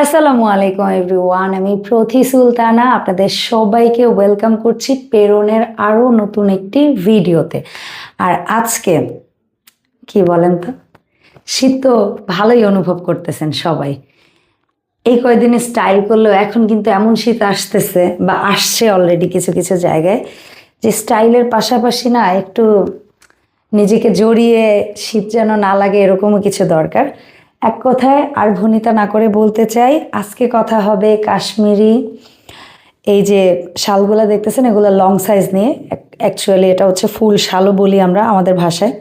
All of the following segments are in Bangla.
আসসালামু আলাইকুম এভরিওয়ান, আমি প্রথি সুলতানা, আপনাদের সবাইকে ওয়েলকাম করছি পেরনের আরও নতুন একটি ভিডিওতে। আর আজকে, কি বলেন তো? শীত তো ভালোই অনুভব করতেছেন সবাই। এই কয়দিনে স্টাইল করলেও এখন কিন্তু এমন শীত আসতেছে বা আসছে অলরেডি কিছু কিছু জায়গায় যে স্টাইলের পাশাপাশি না একটু নিজেকে জড়িয়ে শীত যেন না লাগে এরকমও কিছু দরকার। এক কথায় আর ভনিতা না করে বলতে চাই, আজকে কথা হবে কাশ্মীরি, এই যে শালগুলা দেখতেছেন, এগুলো লং সাইজ নিয়ে। অ্যাকচুয়ালি এটা হচ্ছে ফুল শালও বলি আমরা আমাদের ভাষায়।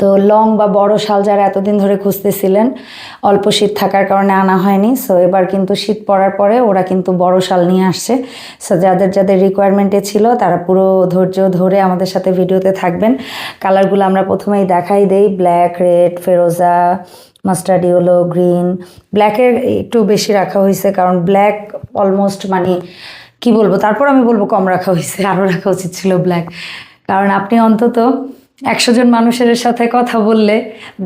তো লং বা বড় শাল যারা এতদিন ধরে খুঁজতেছিলেন অল্প শীত থাকার কারণে আনা হয়নি। সো এবার কিন্তু শীত পড়ার পরে ওরা কিন্তু বড় শাল নিয়ে আসছে। সো যাদের যাদের রিকোয়ারমেন্টে ছিল, তারা পুরো ধৈর্য ধরে আমাদের সাথে ভিডিওতে থাকবেন। কালারগুলো আমরা প্রথমেই দেখাই দেই। ব্ল্যাক রেড ফেরোজা মাস্টার্ড ইয়েলো গ্রিন ব্ল্যাকের একটু বেশি রাখা হয়েছে, কারণ ব্ল্যাক অলমোস্ট মানে কি বলব? তারপর আমি বলব কম রাখা হয়েছে, আরও রাখা উচিত ছিল ব্ল্যাক কারণ আপনি অন্তত একশো জন মানুষের সাথে কথা বললে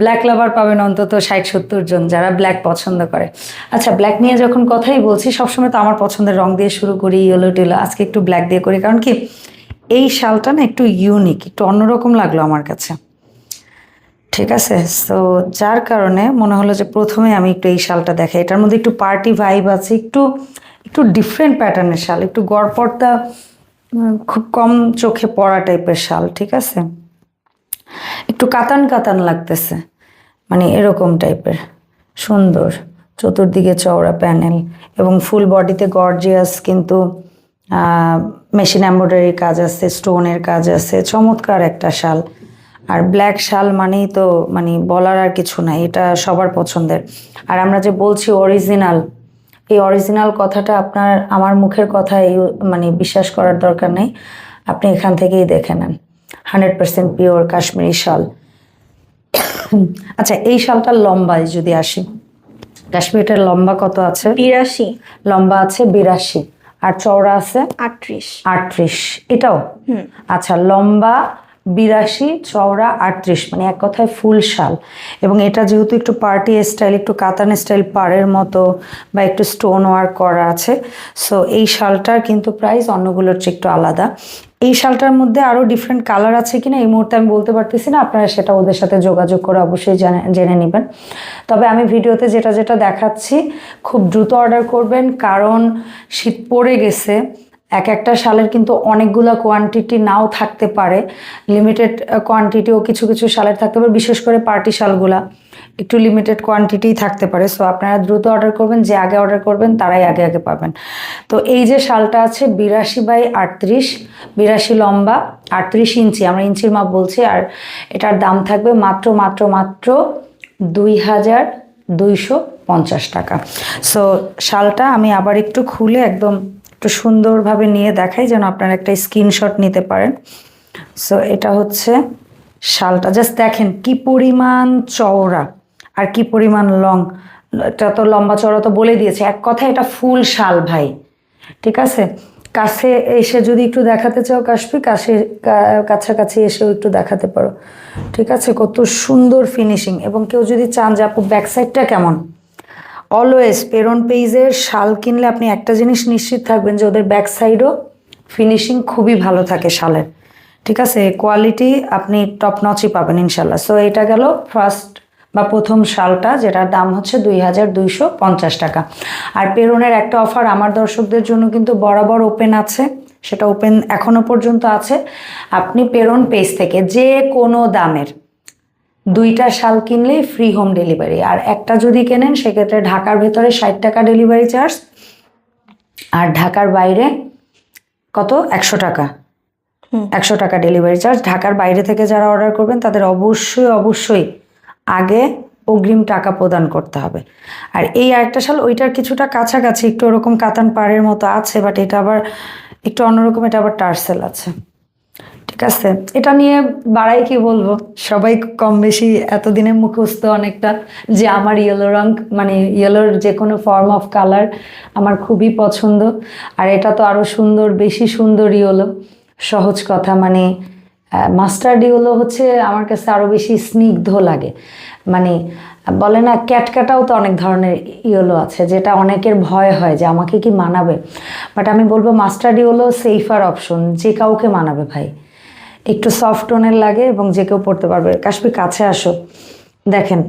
ব্ল্যাক লাভার পাবেন অন্তত ষাট, সত্তর জন যারা ব্ল্যাক পছন্দ করে। আচ্ছা ব্ল্যাক নিয়ে যখন কথাই বলছি, সবসময় তো আমার পছন্দের রং দিয়ে শুরু করি ইয়েলো টেলো আজকে একটু ব্ল্যাক দিয়ে করি। কারণ কি, এই শালটা না একটু ইউনিক একটু অন্যরকম লাগল আমার কাছে। ঠিক আছে? তো যার কারণে মনে হলো যে প্রথমে আমি একটু এই শালটা দেখাই। এটার মধ্যে একটু পার্টি ভাইব আছে, একটু একটু ডিফারেন্ট প্যাটার্নের শাল, একটু গড়পড়তা খুব কম চোখে পড়া টাইপের শাল, ঠিক আছে? একটু কাতান কাতান লাগতেছে। মানে এরকম টাইপের। সুন্দর। চতুর্দিকে চওড়া প্যানেল এবং ফুল বডিতে গর্জিয়াস কিন্তু মেশিন এম্ব্রয়ডারির কাজ আছে, স্টোনের কাজ আছে, চমৎকার একটা শাল। আর ব্ল্যাক শাল মানেই তো মানে বলার আর কিছু নাই, এটা সবার পছন্দের। আর আমরা যে বলছি অরিজিনাল, এই অরিজিনাল কথাটা আপনার, আমার মুখের কথা এই মানে বিশ্বাস করার দরকার নেই। আপনি এখান থেকেই দেখে নেন। হান্ড্রেড পার্সেন্ট পিওর কাশ্মীরি শাল। আচ্ছা এই শালটার লম্বায় যদি আসি কাশ্মীরটার লম্বা কত আছে? বিরাশি। লম্বা আছে বিরাশি আর চওড়া আছে? আটত্রিশ। আটত্রিশ এটাও? আচ্ছা লম্বা বিরাশি চওড়া আটত্রিশ মানে এক কথায় ফুল শাল। এবং এটা যেহেতু একটু পার্টি স্টাইল একটু কাতান স্টাইল পাড়ের মতো বা একটু স্টোন ওয়ার্ক করা আছে সো এই শালটার কিন্তু প্রাইস অন্যগুলোর চেয়ে একটু আলাদা। এই শালটার মধ্যে আরও ডিফারেন্ট কালার আছে কিনা এই মুহূর্তে আমি বলতে পারতেছি না। আপনারা সেটা ওদের সাথে যোগাযোগ করে অবশ্যই জেনে নেবেন। তবে আমি ভিডিওতে যেটা যেটা দেখাচ্ছি, খুব দ্রুত অর্ডার করবেন, কারণ শীত পড়ে গেছে। এক একটা শালের কিন্তু অনেকগুলো কোয়ান্টিটি নাও থাকতে পারে। লিমিটেড কোয়ান্টিটিও কিছু কিছু শালের থাকতে পারে, বিশেষ করে পার্টি শালগুলা। একটু লিমিটেড কোয়ান্টিটিই থাকতে পারে। সো আপনারা দ্রুত অর্ডার করবেন, যে আগে অর্ডার করবেন, তারাই আগে আগে পাবেন। তো এই যে শালটা আছে, বিরাশি বাই আটত্রিশ, বিরাশি লম্বা, আটত্রিশ ইঞ্চি, আমরা ইঞ্চির মাপ বলছি, আর এটার দাম থাকবে মাত্র মাত্র মাত্র দুই হাজার দুইশো পঞ্চাশ টাকা। সো শালটা আমি আবার একটু খুলে একদম একটু সুন্দরভাবে নিয়ে দেখাই, যেন আপনারা একটা স্ক্রিনশট নিতে পারেন। সো এটা হচ্ছে শালটা। জাস্ট দেখেন কি পরিমাণ চওড়া। আর কি পরিমাণ লং? এটা তো লম্বা চওড়া তো বলে দিয়েছে। এক কথা এটা ফুল শাল ভাই, ঠিক আছে? কাছে এসে যদি একটু দেখাতে চাও কাশ্মীর কাছে কাছাকাছি এসেও একটু দেখাতে পারো। ঠিক আছে? কত সুন্দর ফিনিশিং এবং কেউ যদি চান যে আপু ব্যাক সাইডটা কেমন? অলওয়েজ পেরন পেইজের শাল কিনলে আপনি একটা জিনিস নিশ্চিত থাকবেন যে ওদের ব্যাক সাইডও ফিনিশিং খুবই ভালো থাকে শালের। ঠিক আছে? কোয়ালিটি আপনি টপ নচই পাবেন ইনশাল্লাহ। সো এটা গেল ফার্স্ট বা প্রথম শালটা যেটার দাম হচ্ছে দুই হাজার দুইশো পঞ্চাশ টাকা। আর পেরনের একটা অফার আমার দর্শকদের জন্য কিন্তু বরাবর ওপেন আছে সেটা ওপেন এখনও পর্যন্ত আছে। আপনি পেরন পেজ থেকে যে কোনো দামের। দুইটা শাল কিনলেই ফ্রি হোম ডেলিভারি আর একটা যদি কেনেন সেক্ষেত্রে ঢাকার ভেতরে ষাট টাকা ডেলিভারি চার্জ আর ঢাকার বাইরে কত? একশো টাকা। একশো টাকা ডেলিভারি চার্জ ঢাকার বাইরে থেকে যারা অর্ডার করবেন তাদের অবশ্যই অবশ্যই আগে অগ্রিম টাকা প্রদান করতে হবে। আর এই আরেকটা শাল ওইটার কিছুটা কাছাকাছি, একটু ওরকম কাতান পাড়ের মতো আছে বাট এটা আবার একটু অন্যরকম, এটা আবার টার্সেল আছে। ঠিক আছে? এটা নিয়ে বাড়াই কি বলব? সবাই কম বেশি এতদিনে মুখস্থ অনেকটা যে আমার ইয়েলো রং মানে ইয়েলোর যে কোনো ফর্ম অফ কালার আমার খুবই পছন্দ। আর এটা তো আরও সুন্দর, বেশি সুন্দর ইয়েলো সহজ কথা মানে মাস্টার্ড ইয়েলো হচ্ছে আমার কাছে আরও বেশি স্নিগ্ধ লাগে। মানে বলে না, ক্যাটকাটাও তো অনেক ধরনের ইয়েলো আছে, যেটা অনেকের ভয় হয় যে আমাকে কি মানাবে। বাট আমি বলব মাস্টার্ড ইয়েলো সেফার অপশন, যে কাউকে মানাবে ভাই। একটু সফট টোনের লাগে এবং যে কেউ পড়তে পারবে। কাশ্মীর, কাছে আসো। দেখেন,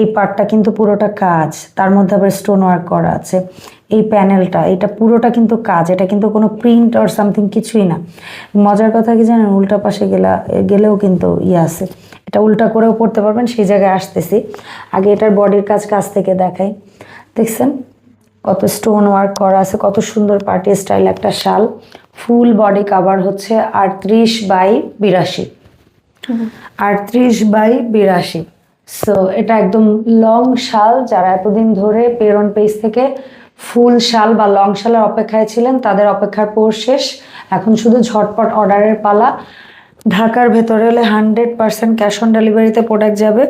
এই পার্টটা কিন্তু পুরোটা কাজ, তার মধ্যে আবার স্টোন ওয়ার্ক করা আছে। এই প্যানেলটা, এটা পুরোটা কিন্তু কাজ, এটা কিন্তু কোনো প্রিন্ট অর সামথিং কিছুই না। মজার কথা কি জানেন, উল্টা পাশে গেলা, গেলেও কিন্তু ইয়ে আছে। এটা উল্টা করেও পড়তে পারবেন, সেই জায়গায় আসতেছি। আগে এটার বডির কাজ কাছ থেকে দেখাই। দেখছেন? কত স্টোন ওয়ার্ক করা আছে, কত সুন্দর পার্টি স্টাইল একটা শাল। ফুল বডি কাভার হচ্ছে আটত্রিশ বাই বিরাশি। আটত্রিশ বাই বিরাশি। সো এটা একদম লং শাল, যারা এতদিন ধরে পেরন পেজ থেকে ফুল শাল বা লং শালের অপেক্ষায় ছিলেন, তাদের অপেক্ষার পর শেষ। এখন শুধু ঝটপট অর্ডারের পালা। ঢাকার ভেতরে হলে হান্ড্রেড পার্সেন্ট ক্যাশ অন ডেলিভারিতে প্রোডাক্ট যাবে।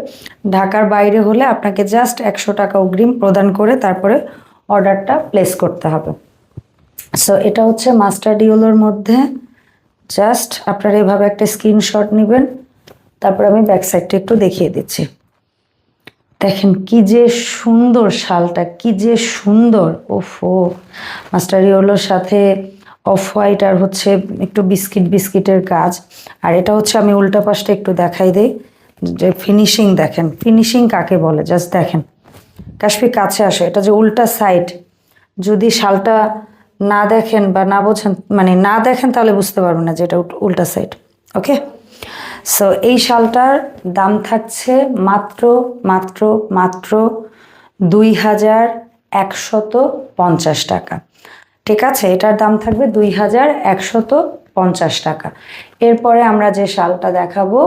ঢাকার বাইরে হলে আপনাকে জাস্ট একশো টাকা অগ্রিম প্রদান করে তারপরে অর্ডারটা প্লেস করতে হবে। সো এটা হচ্ছে মাস্টার ডিওলোর মধ্যে। জাস্ট আপনারা এভাবে একটা স্ক্রিনশট নেবেন। তারপর আমি ব্যাক সাইডটা একটু দেখিয়ে দিচ্ছি। দেখেন কি যে সুন্দর শালটা, কি যে সুন্দর। ওফো, মাস্টার ইয়োলোর সাথে অফ হোয়াইট আর হচ্ছে একটু বিস্কিট বিস্কিটের কাজ আর এটা হচ্ছে আমি উল্টা পাশটা একটু দেখাই দিই। যে ফিনিশিং দেখেন ফিনিশিং কাকে বলে? জাস্ট দেখেন। কাশ্মীর কাছে আসো, এটা যে উল্টা সাইড যদি শালটা না দেখেন বা না বোঝেন মানে না দেখেন তাহলে বুঝতে পারবেন না যে এটা উল্টা সাইড ওকে সো এই শালটার দাম থাকছে মাত্র মাত্র মাত্র দুই হাজার একশত পঞ্চাশ টাকা। ঠিক আছে, এটার দাম থাকবে দুই হাজার একশত পঞ্চাশ টাকা। এরপরে আমরা যে শালটা দেখাবো,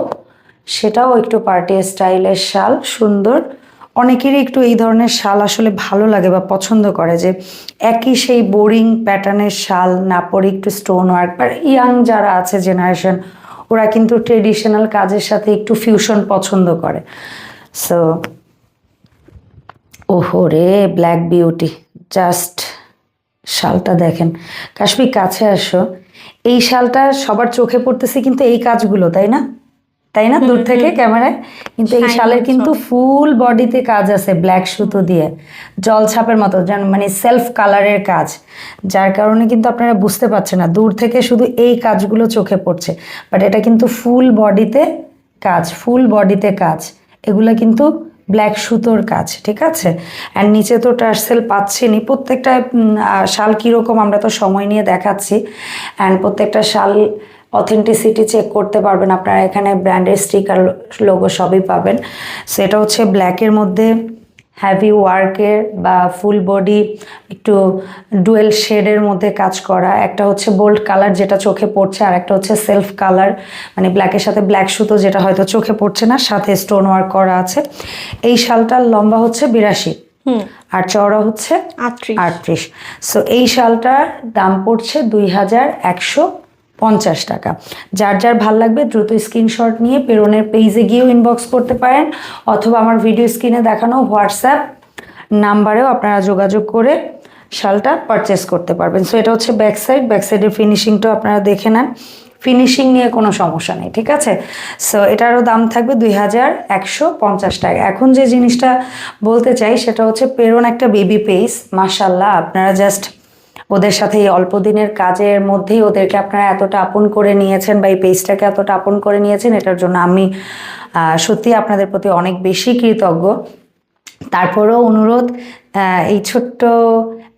সেটাও একটু পার্টি স্টাইলের শাল, সুন্দর। অনেকেরই একটু এই ধরনের শাল আসলে ভালো লাগে বা পছন্দ করে যে একই সেই বোরিং প্যাটার্নের শাল, না পরে একটু স্টোন ওয়ার্ক বা ইয়াং যারা আছে জেনারেশন ওরা কিন্তু ট্রেডিশনাল কাজের সাথে একটু ফিউশন পছন্দ করে। সো ওহো রে ব্ল্যাক বিউটি জাস্ট শালটা দেখেন। কাশ্মীর, কাছে আসো। এই শালটা সবার চোখে পড়তেছে কিন্তু এই কাজগুলো, তাই না? তাই না? দূর থেকে ক্যামেরায়। কিন্তু এই শালের কিন্তু ফুল বডিতে কাজ আছে ব্ল্যাক সুতো দিয়ে। জল ছাপের মতো মানে সেলফ কালারের কাজ। যার কারণে কিন্তু আপনারা বুঝতে পারছেন না। দূর থেকে শুধু এই কাজগুলো চোখে পড়ছে। বাট এটা কিন্তু ফুল বডিতে কাজ ফুল বডিতে কাজ। এগুলো কিন্তু ব্ল্যাক সুতোর কাজ ঠিক আছে? অ্যান্ড নিচে তো টার্সেল পাচ্ছেনই। প্রত্যেকটা শাল কীরকম আমরা তো সময় নিয়ে দেখাচ্ছি। অ্যান্ড প্রত্যেকটা শাল অথেন্টিসিটি চেক করতে পারবেন। আপনারা এখানে ব্র্যান্ডের স্টিকার লোগো সবই পাবেন। সেটা হচ্ছে ব্ল্যাকের মধ্যে হ্যাভি ওয়ার্কের বা ফুল বডি একটু ডুয়েল শেডের মধ্যে কাজ করা। একটা হচ্ছে বোল্ড কালার যেটা চোখে পড়ছে আর একটা হচ্ছে সেলফ কালার মানে ব্ল্যাকের সাথে ব্ল্যাক সুতো যেটা হয়তো চোখে পড়ছে না সাথে স্টোন ওয়ার্ক করা আছে। এই শালটার লম্বা হচ্ছে বিরাশি আর চওড়া হচ্ছে আটত্রিশ। আটত্রিশ। সো এই শালটার দাম পড়ছে দুই হাজার একশো পঞ্চাশ টাকা। যার যার ভালো লাগবে দ্রুত স্ক্রিনশট নিয়ে পেরনের পেজে গিয়েও ইনবক্স করতে পারেন, অথবা আমার ভিডিও স্ক্রিনে দেখানো হোয়াটসঅ্যাপ নাম্বারেও আপনারা যোগাযোগ করে শালটা পারচেস করতে পারবেন। সো এটা হচ্ছে ব্যাক সাইড ব্যাক সাইডের ফিনিশিংটাও আপনারা দেখে নেন। ফিনিশিং নিয়ে কোনো সমস্যা নেই, ঠিক আছে? সো এটারও দাম থাকবে দুই হাজার একশো পঞ্চাশ টাকা। এখন যে জিনিসটা বলতে চাই, সেটা হচ্ছে পেরন একটা বেবি পেজ মাশাল্লাহ আপনারা জাস্ট ওদের সাথে এই অল্প দিনের কাজের মধ্যেই ওদেরকে আপনারা এতটা আপন করে নিয়েছেন বা এই পেজটাকে এতটা আপন করে নিয়েছেন, এটার জন্য আমি সত্যি আপনাদের প্রতি অনেক বেশি কৃতজ্ঞ। তারপরেও অনুরোধ এই ছোট্ট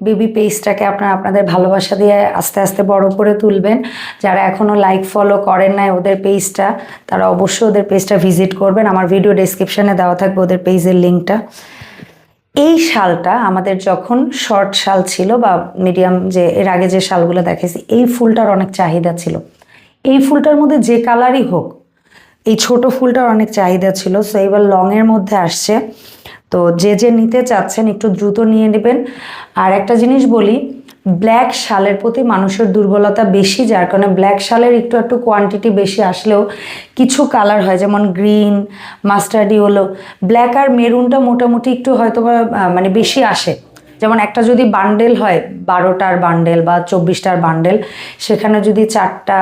বেবি পেজটাকে আপনারা আপনাদের ভালোবাসা দিয়ে আস্তে আস্তে বড় করে তুলবেন। যারা এখনও লাইক ফলো করেন নাই ওদের পেজটা, তারা অবশ্যই ওদের পেজটা ভিজিট করবেন। আমার ভিডিও ডেসক্রিপশনে দেওয়া থাকবে ওদের পেজের লিঙ্কটা এই শালটা আমাদের যখন শর্ট শাল ছিল বা মিডিয়াম যে, এর আগে যে শালগুলো দেখেছি এই ফুলটার অনেক চাহিদা ছিল। এই ফুলটার মধ্যে যে কালারই হোক, এই ছোট ফুলটার অনেক চাহিদা ছিল। সো এবার লংয়ের মধ্যে আসছে। তো, যে যে নিতে চাচ্ছেন, একটু দ্রুত নিয়ে নেবেন। আর একটা জিনিস বলি ব্ল্যাক শালের প্রতি মানুষের দুর্বলতা বেশি, যার কারণে ব্ল্যাক শালের একটু একটু কোয়ান্টিটি বেশি আসলেও কিছু কালার হয়, যেমন গ্রিন মাস্টার্ডি হলো ব্ল্যাক আর মেরুনটা মোটামুটি একটু হয়তো মানে বেশি আসে। যেমন একটা যদি বান্ডেল হয়, বারোটার বান্ডেল বা চব্বিশটার বান্ডেল সেখানে যদি চারটা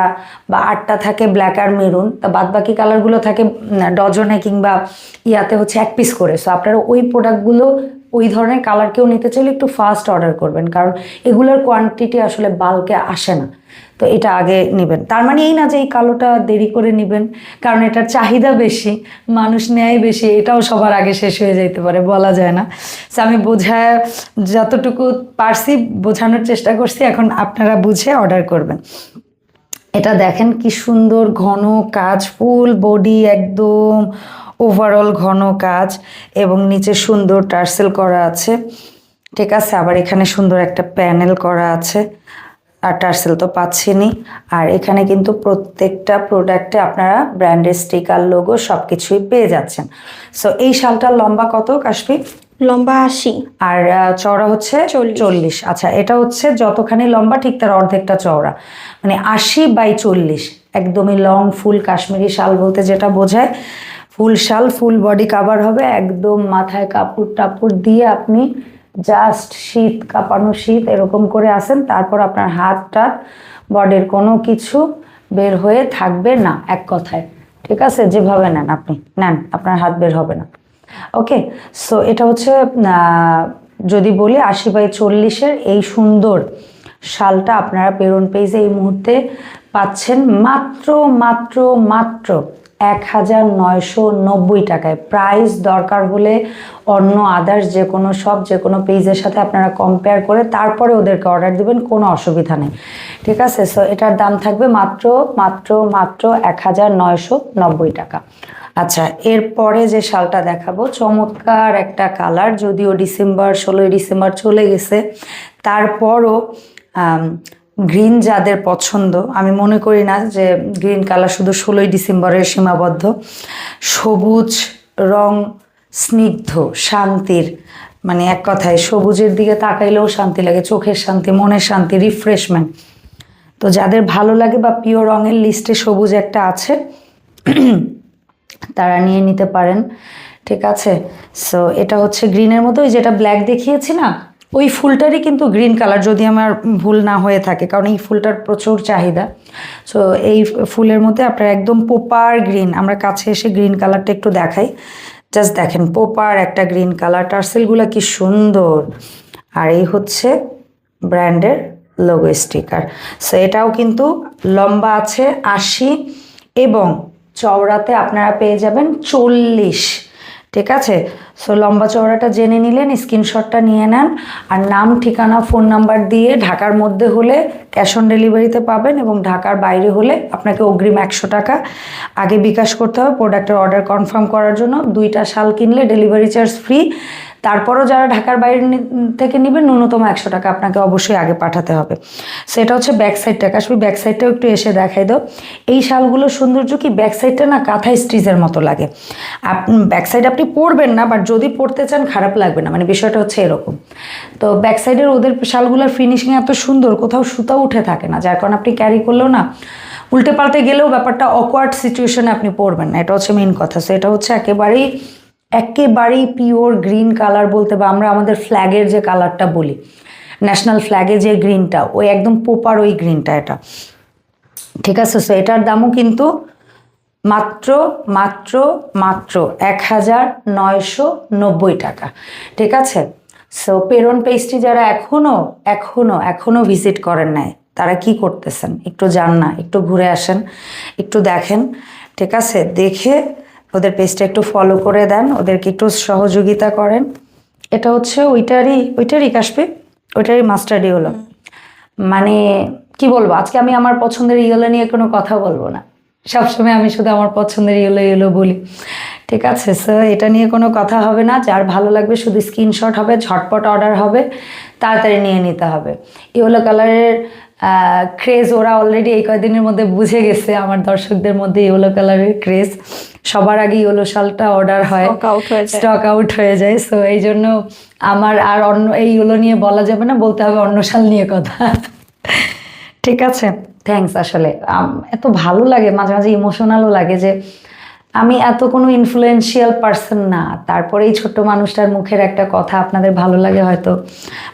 বা আটটা থাকে ব্ল্যাক আর মেরুন তা বাদ বাকি কালারগুলো থাকে ডজনে কিংবা ইয়াতে হচ্ছে এক পিস করে। সো আপনারা ওই প্রোডাক্টগুলো ওই ধরনের কালার কেউ নিতে চাইলে একটু ফাস্ট অর্ডার করবেন, কারণ এগুলোর কোয়ান্টিটি আসলে বাল্কে আসে না। তো এটা আগে নেবেন। তার মানে এই না যে এই কালোটা দেরি করে নেবেন, কারণ এটার চাহিদা বেশি, মানুষ নেয় বেশি, এটাও সবার আগে শেষ হয়ে যাইতে পারে, বলা যায় না। তো আমি বোঝায় যতটুকু পারছি বোঝানোর চেষ্টা করছি, এখন আপনারা বুঝে অর্ডার করবেন। এটা দেখেন কি সুন্দর ঘন কাজ, ফুল বডি একদম ওভারঅল ঘন কাজ এবং নিচে সুন্দর টার্সেল করা আছে। ঠিক আছে আবার এখানে সুন্দর একটা প্যানেল করা আছে। আর টার্সেল তো পাচ্ছেনই। আর এখানে কিন্তু প্রত্যেকটা প্রোডাক্টে আপনারা ব্র্যান্ডের স্টিকার লোগো সব কিছুই পেয়ে যাচ্ছেন। সো এই শালটার লম্বা কত কাশ্মীর? লম্বা আশি। আর চওড়া হচ্ছে চল্লিশ। চল্লিশ। আচ্ছা এটা হচ্ছে যতখানি লম্বা ঠিক তার অর্ধেকটা চওড়া। মানে আশি বাই চল্লিশ। একদমই লং ফুল কাশ্মীরি শাল বলতে যেটা বোঝায়। ফুল শাল, ফুল বডি কাভার হবে। একদম মাথায় কাপড় টাপড় দিয়ে আপনি জাস্ট শীত, কাঁপানো শীত এরকম করে আসেন, তারপর আপনার হাত টাত, বডির কোনো কিছু বের হয়ে থাকবে না এক কথায়। ঠিক আছে? যেভাবে নেন আপনি। নেন, আপনার হাত বের হবে না। ওকে সো এটা হচ্ছে যদি বলি আশি বাই চল্লিশের এই সুন্দর শালটা আপনারা পেরন পেজে এই মুহূর্তে পাচ্ছেন মাত্র মাত্র মাত্র এক হাজার নয়শো নব্বই টাকায়। প্রাইস দরকার হলে অন্য আদার্স যে কোনো সব যে কোনো পেজের সাথে আপনারা কম্পেয়ার করে তারপরে ওদেরকে অর্ডার দিবেন, কোনো অসুবিধা নেই। ঠিক আছে? সো এটার দাম থাকবে মাত্র মাত্র মাত্র এক হাজার নয়শো নব্বই টাকা। আচ্ছা এরপরে যে শালটা দেখাবো, চমৎকার একটা কালার যদিও ডিসেম্বর, ষোলোই ডিসেম্বর চলে গেছে। তারপরও গ্রিন যাদের পছন্দ, আমি মনে করি না যে গ্রিন কালার শুধু ষোলোই ডিসেম্বরের সীমাবদ্ধ। সবুজ রং স্নিগ্ধ, শান্তির মানে এক কথায় সবুজের দিকে তাকাইলেও শান্তি লাগে, চোখের শান্তি, মনের শান্তি রিফ্রেশমেন্ট তো যাদের ভালো লাগে বা প্রিয় রঙের লিস্টে সবুজ একটা আছে, তারা নিয়ে নিতে পারেন, ঠিক আছে? সো এটা হচ্ছে গ্রিনের মতো যেটা ব্ল্যাক দেখিয়েছি না? ওই ফুলটারই কিন্তু গ্রিন কালার যদি আমার ভুল না হয়ে থাকে, কারণ এই ফুলটার প্রচুর চাহিদা। সো এই ফুলের মধ্যে আপনার একদম পোপার গ্রিন আমরা কাছে এসে গ্রিন কালারটা একটু দেখাই। জাস্ট দেখেন পোপার একটা গ্রিন কালার টার্সেলগুলো কি সুন্দর। আর এই হচ্ছে ব্র্যান্ডের লোগো স্টিকার সো এটাও কিন্তু লম্বা আছে, আশি এবং চওড়াতে আপনারা পেয়ে যাবেন চল্লিশ ঠিক আছে? সো লম্বা চওড়াটা জেনে নিলেন, স্ক্রিনশটটা নিয়ে নেন, আর নাম, ঠিকানা ফোন নাম্বার দিয়ে ঢাকার মধ্যে হলে ক্যাশ অন ডেলিভারিতে পাবেন এবং ঢাকার বাইরে হলে আপনাকে অগ্রিম একশো টাকা আগে বিকাশ করতে হবে। প্রোডাক্টের অর্ডার কনফার্ম করার জন্য দুইটা শাল কিনলে ডেলিভারি চার্জ ফ্রি তারপরও যারা ঢাকার বাইরে থেকে নেবেন, ন্যূনতম একশো টাকা আপনাকে অবশ্যই আগে পাঠাতে হবে। সেটা হচ্ছে ব্যাক সাইডটা কাশ্মীর ব্যাক সাইডটাও একটু এসে দেখাই দাও। এই শালগুলোর সৌন্দর্য কি ব্যাক সাইডটা না কাঁথা স্টিচের মতো লাগে? ব্যাক সাইড আপনি পরবেন না বাট যদি পড়তে চান খারাপ লাগবে না। মানে বিষয়টা হচ্ছে এরকম। তো ব্যাক সাইডের ওদের শালগুলোর ফিনিশিং এত সুন্দর, কোথাও সুতা উঠে থাকে না। যার কারণে আপনি ক্যারি করলেও না, উল্টে পাল্টে গেলেও ব্যাপারটা অকওয়ার্ড সিচুয়েশনে আপনি পড়বেন না। এটা হচ্ছে মেন কথা। সো এটা হচ্ছে একেবারেই একেবারেই পিওর গ্রিন কালার বলতে বা আমরা আমাদের ফ্ল্যাগের যে কালারটা বলি ন্যাশনাল ফ্ল্যাগে যে গ্রিনটা ওই একদম পোপার ওই গ্রিনটা এটা। ঠিক আছে সো এটার দামও কিন্তু মাত্র মাত্র মাত্র এক হাজার নয়শো নব্বই টাকা। ঠিক আছে? সো পেরন পেস্ট্রি যারা এখনও এখনও এখনও ভিজিট করেন নাই, তারা কি করতেছেন? একটু যান না, একটু ঘুরে আসেন, একটু দেখেন। ঠিক আছে? দেখে ওদের পেজটা একটু ফলো করে দেন, ওদেরকে একটু সহযোগিতা করেন। এটা হচ্ছে ওইটারই ওইটারই কাশবে ওইটারই মাস্টার্ডি হলো। মানে কি বলব, আজকে আমি আমার পছন্দের ইয়েলো নিয়ে কোনো কথা বলব না। সবসময় আমি শুধু আমার পছন্দের ইয়েলো ইয়েলো বলি। ঠিক আছে স্যার এটা নিয়ে কোনো কথা হবে না, যার ভালো লাগবে শুধু স্ক্রিনশট হবে, ঝটপট অর্ডার হবে, তাড়াতাড়ি নিয়ে নিতে হবে। ইয়েলো কালারের ক্রেজ ওরা অলরেডি এই কয়দিনের মধ্যে বুঝে গেছে আমার দর্শকদের মধ্যে ইয়েলো কালারের ক্রেজ সবার আগে ইয়েলো শালটা অর্ডার হয়। হয়ে স্টক আউট হয়ে যায়। সো এই জন্য আমার আর অন্য এইগুলো নিয়ে বলা যাবে না বলতে হবে অন্য সাল নিয়ে কথা। ঠিক আছে? থ্যাঙ্কস আসলে। এত ভালো লাগে মাঝে মাঝে ইমোশনালও লাগে যে আমি এত কোনো ইনফ্লুয়েন্সিয়াল পার্সন না। তারপরে এই ছোট্ট মানুষটার মুখের একটা কথা আপনাদের ভালো লাগে হয়তো,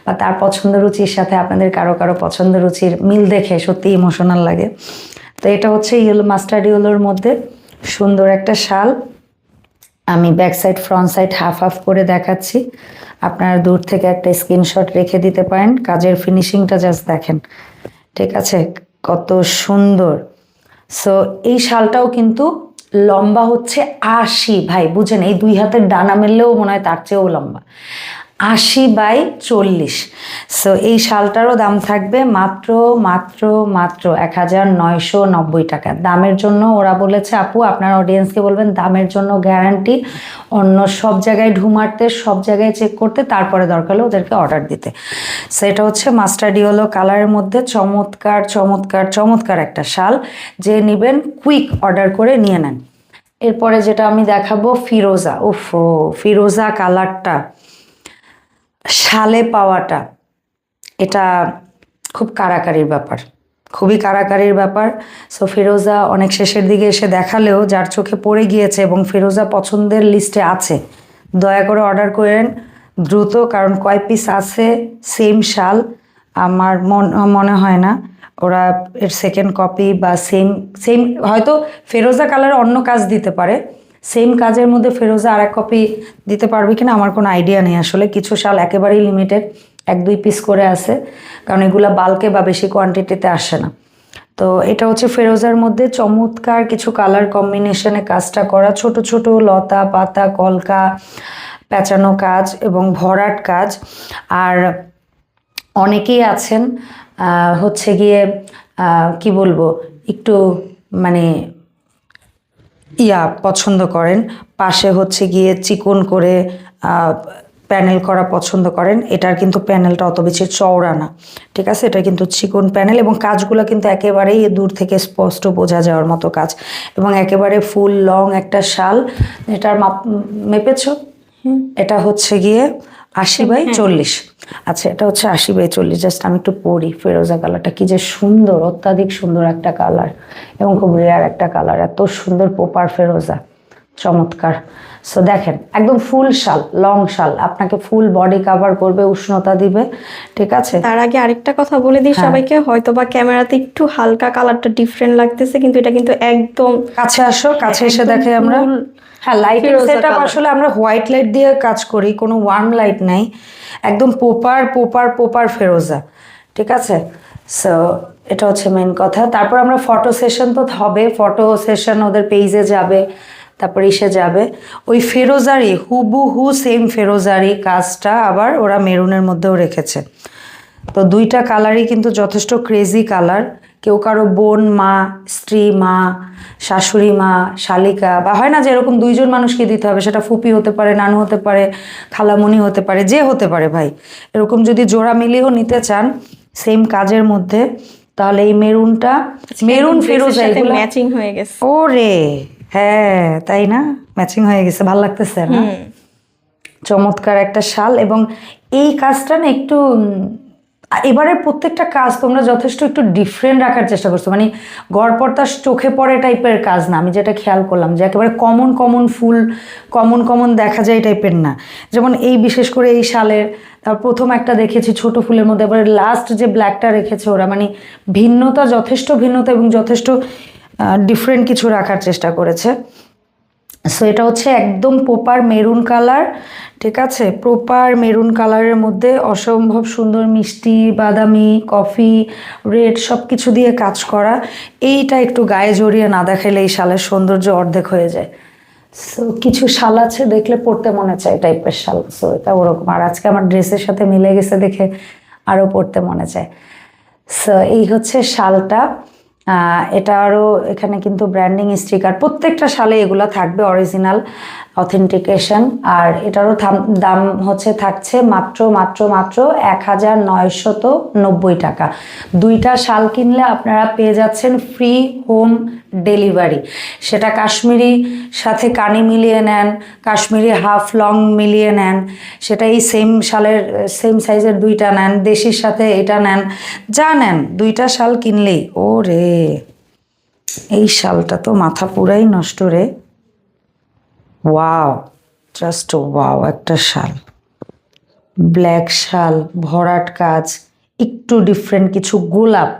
বা তার পছন্দ রুচির সাথে আপনাদের কারও কারও পছন্দ রুচির মিল দেখে সত্যি ইমোশনাল লাগে। তো এটা হচ্ছে ইয়েলো মাস্টার্ড ইয়েলোর মধ্যে। সুন্দর একটা শাল। আমি back side front side half half করে দেখাচ্ছি। আপনারা দূর থেকে একটা স্ক্রিনশট রেখে দিতে পারেন। কাজের ফিনিশিংটা জাস্ট দেখেন। ঠিক আছে? কত সুন্দর। সো এই শালটাও কিন্তু লম্বা হচ্ছে আশি, ভাই, বুঝেন, এই দুই হাতের ডানা মেললেও মনে হয় তার চেয়েও লম্বা। আশি বাই চল্লিশ। সো এই শালটারও দাম থাকবে মাত্র মাত্র মাত্র এক হাজার নয়শো নব্বই টাকা। দামের জন্য ওরা বলেছে, আপু, আপনার অডিয়েন্সকে বলবেন, দামের জন্য গ্যারান্টি অন্য সব জায়গায় ঢুমারতে সব জায়গায় চেক করতে, তারপরে দরকার হলে ওদেরকে অর্ডার দিতে। সো এটা হচ্ছে মাস্টার্ড ইয়েলো কালারের মধ্যে চমৎকার চমৎকার চমৎকার একটা শাল। যে নেবেন কুইক অর্ডার করে নিয়ে নেন। এরপরে যেটা আমি দেখাবো, ফিরোজা। উফ ফিরোজা কালারটা শালে পাওয়াটা, এটা খুব কারাকারির ব্যাপার। খুবই কারাকারির ব্যাপার। সো ফিরোজা অনেক শেষের দিকে এসে দেখালেও যার চোখে পড়ে গিয়েছে এবং ফিরোজা পছন্দের লিস্টে আছে, দয়া করে অর্ডার করেন দ্রুত, কারণ কয় পিস আছে সেম শাল। আমার মন- মনে হয় না ওরা এর সেকেন্ড কপি বা সেম সেম হয়তো ফেরোজা কালার অন্য কাজ দিতে পারে। সেম কাজের মধ্যে ফেরোজা আর এক কপি দিতে পারবে কিনা আমার কোনো আইডিয়া নেই আসলে। কিছু শাল একেবারেই লিমিটেড এক দুই পিস করে আছে, কারণ এগুলা বাল্কে বা বেশি কোয়ান্টিটিতে আসে না। তো এটা হচ্ছে ফেরোজার মধ্যে চমৎকার কিছু কালার কম্বিনেশনে কাজটা করা। ছোট ছোট লতা, পাতা, কলকা, পেঁচানো কাজ এবং ভরাট কাজ। আর অনেকেই আছেন হচ্ছে গিয়ে কি বলব, একটু মানে ইয়া পছন্দ করেন। পাশে হচ্ছে গিয়ে চিকন করে প্যানেল করা পছন্দ করেন। এটার কিন্তু প্যানেলটা অত বেশি চওড়া না ঠিক আছে? এটা কিন্তু চিকন প্যানেল এবং কাজগুলো কিন্তু একেবারেই দূর থেকে স্পষ্ট বোঝা যাওয়ার মতো কাজ এবং একেবারে ফুল লং একটা শাল। এটার মাপ মেপেছো? এটা হচ্ছে গিয়ে আশি বাই চল্লিশ। আচ্ছা এটা হচ্ছে আশি বাই চল্লিশ জাস্ট আমি একটু পড়ি ফেরোজা কালারটা, কি যে সুন্দর, অত্যাধিক সুন্দর একটা কালার এবং খুব রেয়ার একটা কালার এত সুন্দর পোপার ফেরোজা। চমৎকার। সো দেখেন একদম ফুল শাল লং শাল। আপনাকে ফুল বডি কাভার করবে উষ্ণতা দিবে ঠিক আছে? তার আগে আরেকটা কথা বলে দিই হ্যাঁ। সবাইকে হয়তো বা ক্যামেরাতে একটু হালকা কালারটা ডিফারেন্ট লাগতেছে কিন্তু এটা কিন্তু একদম কাছে আসো কাছে এসে দেখে আমরা। হ্যাঁ লাইটের সেটআপ আসলে আমরা হোয়াইট লাইট দিয়ে কাজ করি কোনো ওয়ার্ম লাইট নাই। একদম পোপার পোপার পোপার ফেরোজা ঠিক আছে? সো এটা হচ্ছে মেন কথা। তারপর আমরা ফটো সেশন তো হবে ফটো সেশন ওদের পেজে যাবে তারপর এসে যাবে। ওই ফেরোজারি হুবহু সেম ফেরোজারি কাজটা আবার ওরা মেরুনের মধ্যেও রেখেছে। তো দুইটা কালারই কিন্তু যথেষ্ট ক্রেজি কালার কেউ কারও বোন মা স্ত্রী মা শাশুড়ি মা শালিকা বা হয় না যে এরকম দুইজন মানুষকে দিতে হবে সেটা ফুপি হতে পারে নানু হতে পারে খালামণি হতে পারে যে হতে পারে ভাই। এরকম যদি জোড়া মিলিয়েও নিতে চান সেম কাজের মধ্যে তাহলে এই মেরুনটা মেরুন ফিরোজা ম্যাচিং হয়ে গেছে। ওরে! হ্যাঁ তাই না? ম্যাচিং হয়ে গেছে ভালো লাগতেছে না? চমৎকার একটা শাল এবং এই কাজটা না একটু এবারের প্রত্যেকটা কাজ তোমরা যথেষ্ট একটু ডিফারেন্ট রাখার চেষ্টা করছ। মানে গড়পড়তা চোখে পড়ে টাইপের কাজ না আমি যেটা খেয়াল করলাম যে একেবারে কমন কমন ফুল কমন কমন দেখা যায় টাইপের না। যেমন এই বিশেষ করে এই শালের তার প্রথম একটা দেখেছি ছোট ফুলের মধ্যে এবার লাস্ট যে ব্ল্যাকটা রেখেছে ওরা মানে ভিন্নতা যথেষ্ট ভিন্নতা এবং যথেষ্ট ডিফারেন্ট কিছু রাখার চেষ্টা করেছে। সো এটা হচ্ছে একদম প্রপার মেরুন কালার ঠিক আছে? প্রপার মেরুন কালারের মধ্যে অসম্ভব সুন্দর মিষ্টি, বাদামি কফি রেড সব কিছু দিয়ে কাজ করা। এইটা একটু গায়ে জড়িয়ে না দেখাইলে এই শালের সৌন্দর্য অর্ধেক হয়ে যায়। সো কিছু শাল আছে দেখলে পড়তে মনে চায় টাইপের শাল। সো এটা ওরকম। আর আজকে আমার ড্রেসের সাথে মিলে গেছে দেখে আরও পড়তে মনে চায়। সো এই হচ্ছে শালটা। এটা আরও এখানে কিন্তু ব্র্যান্ডিং স্টিকার প্রত্যেকটা সালে এগুলো থাকবে অরিজিনাল অথেন্টিকেশন আর এটারও দাম হচ্ছে, থাকছে মাত্র মাত্র মাত্র এক হাজার নব্বই টাকা। দুইটা শাল কিনলে আপনারা পেয়ে যাচ্ছেন ফ্রি হোম ডেলিভারি সেটা কাশ্মীরি সাথে কানি মিলিয়ে নেন, কাশ্মীরি হাফ লং মিলিয়ে নেন সেটা এই সেম শালের সেম সাইজের দুইটা নেন, দেশির সাথে এটা নেন, যা নেন, দুইটা শাল কিনলেই ও রে এই শালটা তো মাথা পুরাই নষ্ট রে। ওয়াও জাস্ট ওয়াও একটা শাল। ব্ল্যাক শাল, ভরাট কাজ, একটু ডিফারেন্ট কিছু গোলাপ।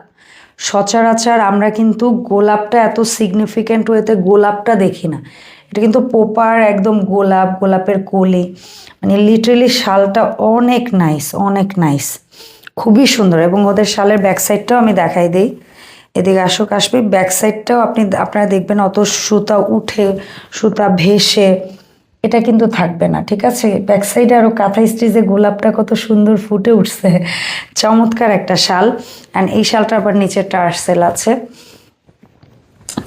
সচরাচর আমরা কিন্তু গোলাপটা এত সিগনিফিক্যান্ট ওয়েতে গোলাপটা দেখি না। এটা কিন্তু পোপার একদম গোলাপ, গোলাপের কোলে। মানে লিটারেলি শালটা অনেক নাইস অনেক নাইস খুবই সুন্দর এবং ওদের শালের ব্যাক সাইডটাও আমি দেখাই দিই। এদিকে আসুক আসবে। ব্যাক সাইডটাও আপনি আপনারা দেখবেন অত সুতা উঠে সুতা ভেসে এটা কিন্তু থাকবে না ঠিক আছে? ব্যাক সাইডে আরও কাঁথা স্টিচে গোলাপটা কত সুন্দর ফুটে উঠছে। চমৎকার একটা শাল। অ্যান্ড এই শালটা আবার নিচে টার্সেল আছে।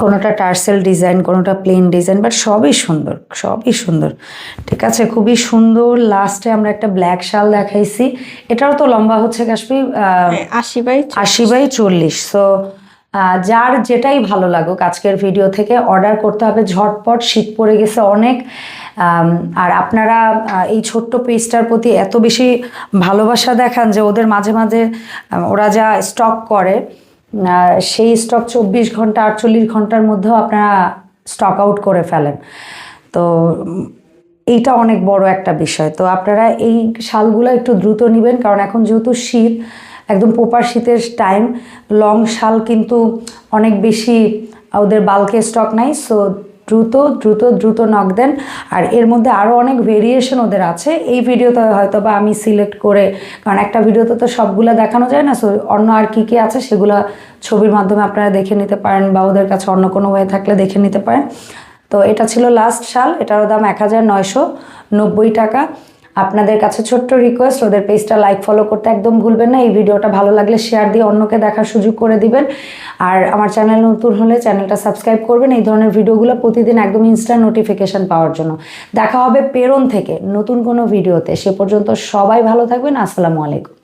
কোনোটা টার্সেল ডিজাইন কোনোটা প্লেন ডিজাইন বাট সবই সুন্দর সবই সুন্দর। ঠিক আছে? খুবই সুন্দর। লাস্টে আমরা একটা ব্ল্যাক শাল দেখাইছি। এটাও তো লম্বা হচ্ছে কাশ্মী হ্যাঁ, আশি বাই আশি বাই চল্লিশ। সো যার যেটাই ভালো লাগুক, আজকের ভিডিও থেকে অর্ডার করতে হবে। ঝটপট শীত পড়ে গেছে অনেক। আর আপনারা এই ছোট্ট পেজটার প্রতি এত বেশি ভালোবাসা দেখান যে ওদের মাঝে মাঝে ওরা যা স্টক করে সেই স্টক চব্বিশ ঘণ্টা, আটচল্লিশ ঘণ্টার মধ্যেও আপনারা স্টক আউট করে ফেলেন। তো, এইটা অনেক বড় একটা বিষয়। তো আপনারা এই শালগুলো একটু দ্রুত নেবেন, কারণ এখন যেহেতু শীত একদম পোপার শীতের টাইম লং শাল কিন্তু অনেক বেশি ওদের বালকে স্টক নাই সো দ্রুত দ্রুত দ্রুত নক দেন। আর এর মধ্যে আরও অনেক ভেরিয়েশন ওদের আছে। এই ভিডিওতে হয়তো বা আমি সিলেক্ট করে, কারণ একটা ভিডিওতে তো সবগুলো দেখানো যায় না সো অন্য আর কী কী আছে সেগুলো ছবির মাধ্যমে আপনারা দেখে নিতে পারেন বা ওদের কাছে অন্য কোনো ওয়ে থাকলে দেখে নিতে পারেন। তো এটা ছিল লাস্ট শাল, এটারও দাম এক হাজার নয়শো নব্বই টাকা। আপনাদের কাছে ছোট্ট রিকোয়েস্ট ওদের পেজটা লাইক ফলো করতে একদম ভুলবেন না। এই ভিডিওটা ভালো লাগলে শেয়ার দিয়ে অন্যকে দেখার সুযোগ করে দিবেন। আর আমার চ্যানেল নতুন হলে চ্যানেলটা সাবস্ক্রাইব করবেন। এই ধরনের ভিডিওগুলো প্রতিদিন একদম ইনস্ট্যান্ট নোটিফিকেশান পাওয়ার জন্য। দেখা হবে পেরন থেকে নতুন কোনো ভিডিওতে। সে পর্যন্ত সবাই ভালো থাকবেন। আসসালামু আলাইকুম।